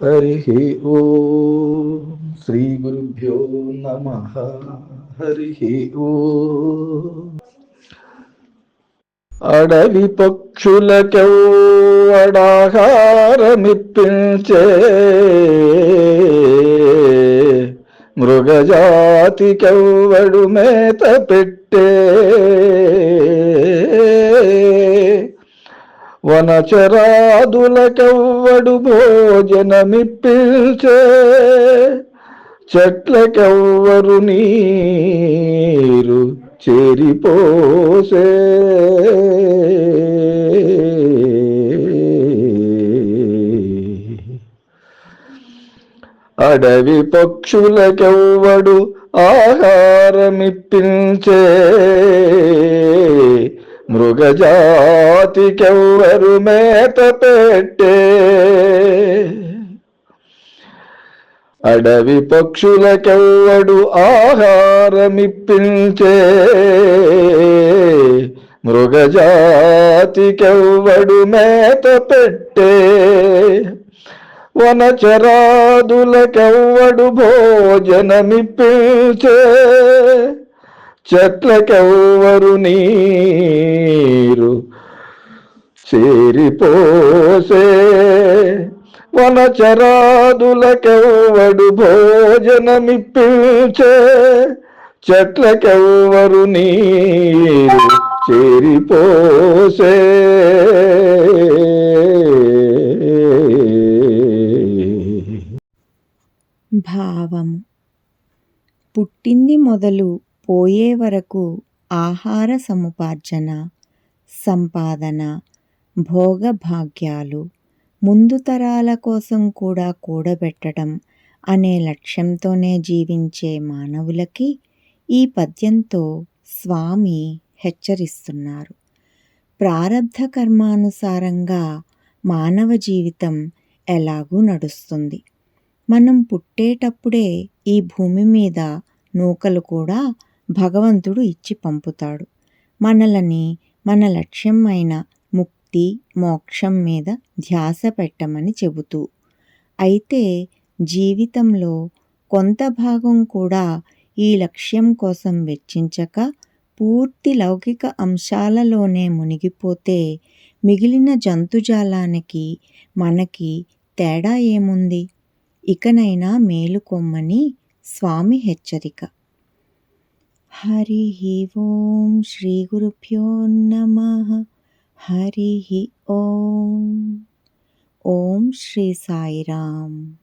హరి ఓ శ్రీ గురుభ్యో నమ హరి ఓ అడవి పక్షులకెవ్వడాహారమిప్పించే మృగజాతికెవ్వడు మేత పెట్టే వనచరాదులకెవ్వడు భోజనమిప్పిల్చే. చెట్లకెవ్వరు నీరు చేరిపోసే. అడవి పక్షులకెవ్వడు ఆహారమిప్పించే. మృగజాతికెవ్వరు మేత పెట్టే? అడవి పక్షులకెవ్వడు ఆహారమిప్పించే? మృగజాతికెవ్వడు మేత పెట్టే? వనచరాదులకెవ్వడు భోజనమిప్పించే? చెట్లకెవ్వరు నీరు చేరిపోసే. వనచరాదులకెవ్వడు భోజనమిప్పించే. చెట్లకెవ్వరు నీరు చేరిపోసే. భావము. పుట్టింది మొదలు పోయే వరకు ఆహార సముపార్జన సంపాదన భోగభాగ్యాలు ముందు తరాల కోసం కూడా కూడబెట్టడం అనే లక్ష్యంతోనే జీవించే మానవులకి ఈ పద్యంతో స్వామి హెచ్చరిస్తున్నారు. ప్రారబ్ధ కర్మానుసారంగా మానవ జీవితం ఎలాగూ నడుస్తుంది. మనం పుట్టేటప్పుడే ఈ భూమి మీద నూకలు కూడా భగవంతుడు ఇచ్చి పంపుతాడు. మనలని మన లక్ష్యం అయిన ముక్తి మోక్షం మీద ధ్యాస పెట్టమని చెబుతూ. అయితే జీవితంలో కొంత భాగం కూడా ఈ లక్ష్యం కోసం వెచ్చించక పూర్తి లౌకిక అంశాలలోనే మునిగిపోతే మిగిలిన జంతుజాలానికి మనకి తేడా ఏముంది? ఇకనైనా మేలుకొమ్మని స్వామి హెచ్చరిక. हरिः ॐ श्रीगुरुभ्यो नमः। हरिः ॐ ॐ श्री साई राम